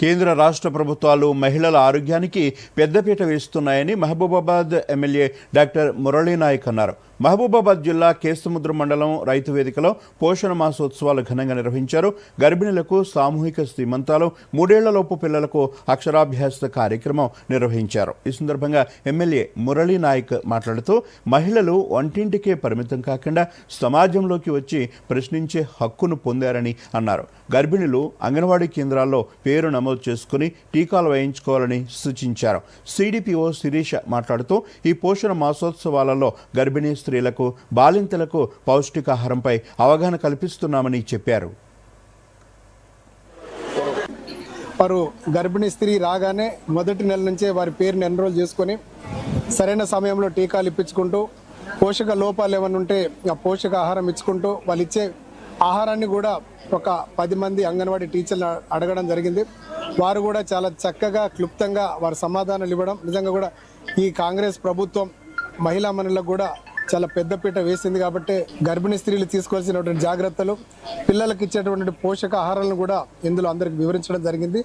కేంద్ర రాష్ట్ర ప్రభుత్వాలు మహిళల ఆరోగ్యానికి పెద్దపీట వేస్తున్నాయని మహబూబాబాద్ ఎమ్మెల్యే డాక్టర్ మురళీనాయక్ అన్నారు. మహబూబాబాద్ జిల్లా కేసముద్ర మండలం రైతు వేదికలో పోషణ మాసోత్సవాలు ఘనంగా నిర్వహించారు. గర్భిణులకు సామూహిక శ్రీమంతాలు మూడేళ్ళలోపు పిల్లలకు అక్షరాభ్యాస కార్యక్రమం నిర్వహించారు. ఈ సందర్భంగా ఎమ్మెల్యే మురళీ నాయక్ మాట్లాడుతూ మహిళలు వంటింటికే పరిమితం కాకుండా సమాజంలోకి వచ్చి ప్రశ్నించే హక్కును పొందారని అన్నారు. గర్భిణులు అంగన్వాడీ కేంద్రాల్లో పేరు నమోదు చేసుకుని టీకాలు వేయించుకోవాలని సూచించారు. సిడిపిఓ శిరీష మాట్లాడుతూ ఈ పోషణ మాసోత్సవాలలో గర్భిణీ స్త్రీలకు బాలింతలకు పౌష్టికాహారంపై అవగాహన కల్పిస్తున్నామని చెప్పారు. వారు గర్భిణీ స్త్రీ రాగానే మొదటి నెల నుంచే వారి పేరుని ఎన్రోల్ చేసుకొని సరైన సమయంలో టీకాలు ఇప్పించుకుంటూ పోషక లోపాలు ఏమైనా ఉంటే ఆ పోషక ఆహారం ఇచ్చుకుంటూ వాళ్ళు ఇచ్చే ఆహారాన్ని కూడా ఒక పది మంది అంగన్వాడీ టీచర్లు అడగడం జరిగింది. వారు కూడా చాలా చక్కగా క్లుప్తంగా వారి సమాధానాలు ఇవ్వడం నిజంగా కూడా ఈ కాంగ్రెస్ ప్రభుత్వం మహిళా మనులకు కూడా చాలా పెద్దపీట వేసింది కాబట్టి గర్భిణీ స్త్రీలు తీసుకోవాల్సినటువంటి జాగ్రత్తలు పిల్లలకు ఇచ్చేటువంటి పోషక ఆహారాలను కూడా ఇందులో అందరికి వివరించడం జరిగింది.